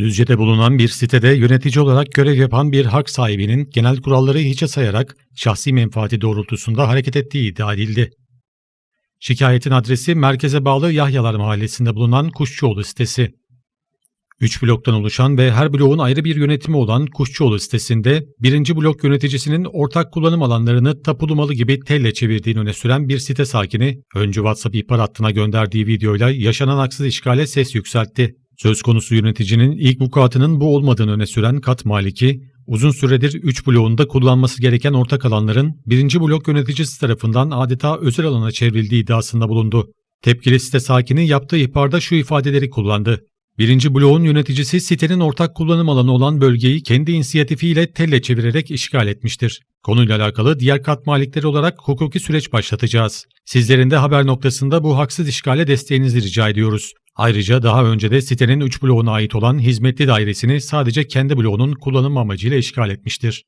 Düzce'de bulunan bir sitede yönetici olarak görev yapan bir hak sahibinin genel kuralları hiçe sayarak şahsi menfaati doğrultusunda hareket ettiği iddia edildi. Şikayetin adresi merkeze bağlı Yahyalar Mahallesi'nde bulunan Kuşçuoğlu sitesi. 3 bloktan oluşan ve her bloğun ayrı bir yönetimi olan Kuşçuoğlu sitesinde birinci blok yöneticisinin ortak kullanım alanlarını tapulu malı gibi telle çevirdiğini öne süren bir site sakini, önce WhatsApp ihbar hattına gönderdiği videoyla yaşanan haksız işgale ses yükseltti. Söz konusu yöneticinin ilk vukuatının bu olmadığını öne süren kat maliki, uzun süredir 3 bloğunda kullanması gereken ortak alanların birinci blok yöneticisi tarafından adeta özel alana çevrildiği iddiasında bulundu. Tepkili site sakini yaptığı ihbarda şu ifadeleri kullandı. Birinci bloğun yöneticisi sitenin ortak kullanım alanı olan bölgeyi kendi inisiyatifiyle telle çevirerek işgal etmiştir. Konuyla alakalı diğer kat malikleri olarak hukuki süreç başlatacağız. Sizlerin de haber noktasında bu haksız işgale desteğinizi rica ediyoruz. Ayrıca daha önce de sitenin 3 bloğuna ait olan hizmetli dairesini sadece kendi bloğunun kullanım amacıyla işgal etmiştir.